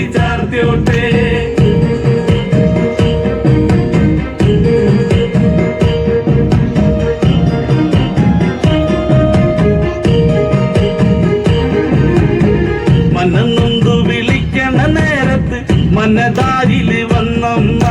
മഞ്ഞപ്പൂങ്കുറി ചാർത്തിയോട്ടെ മനന്നൊന്തു വിളിക്കണ നേരത്ത് മനതാരിൽ വന്നമ്മ.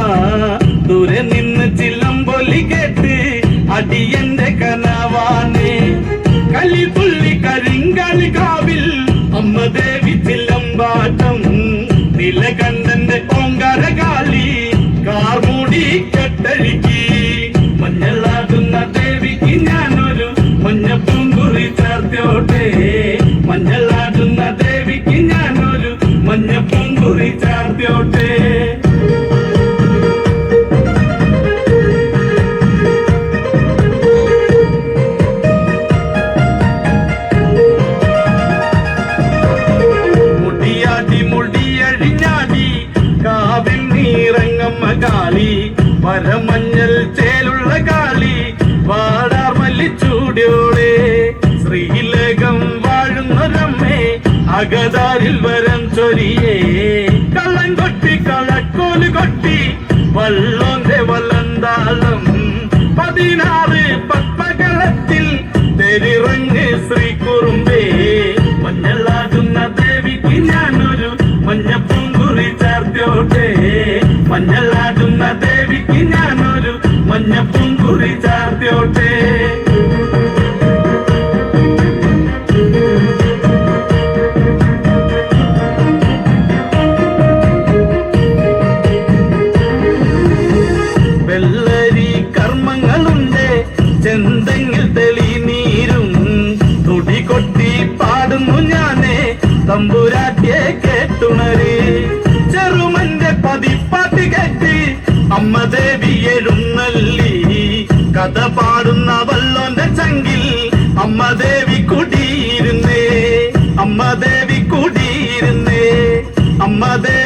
ദേവിക്ക് ഞാനൊരു മഞ്ഞപ്പൂങ്കുറി ചാർത്തോട്ടെ മുടിയാടി അകതാരിൽ വരം ചൊരിയേ. കള്ളൻ കൊട്ടി കളക്കോൽ കൊട്ടി. വള്ളോന്റെ വല്ലന്താളം പതിനാറ് പത്മകളത്തിൽ തെരിറങ്ങ് ശ്രീ കുറുമ്പേ മഞ്ഞളാകുന്ന ദേവിക്ക് ഞാനൊരു മഞ്ഞപ്പൂങ്കുറി ചാർത്തോട്ടെ മഞ്ഞളാടുന്ന കവിത പാടുന്ന വല്ലോന്റെ ചങ്കിൽ അമ്മ ദേവി കൂടിയിരുന്നേ അമ്മ ദേവി കൂടിയിരുന്നേ അമ്മ ദേവി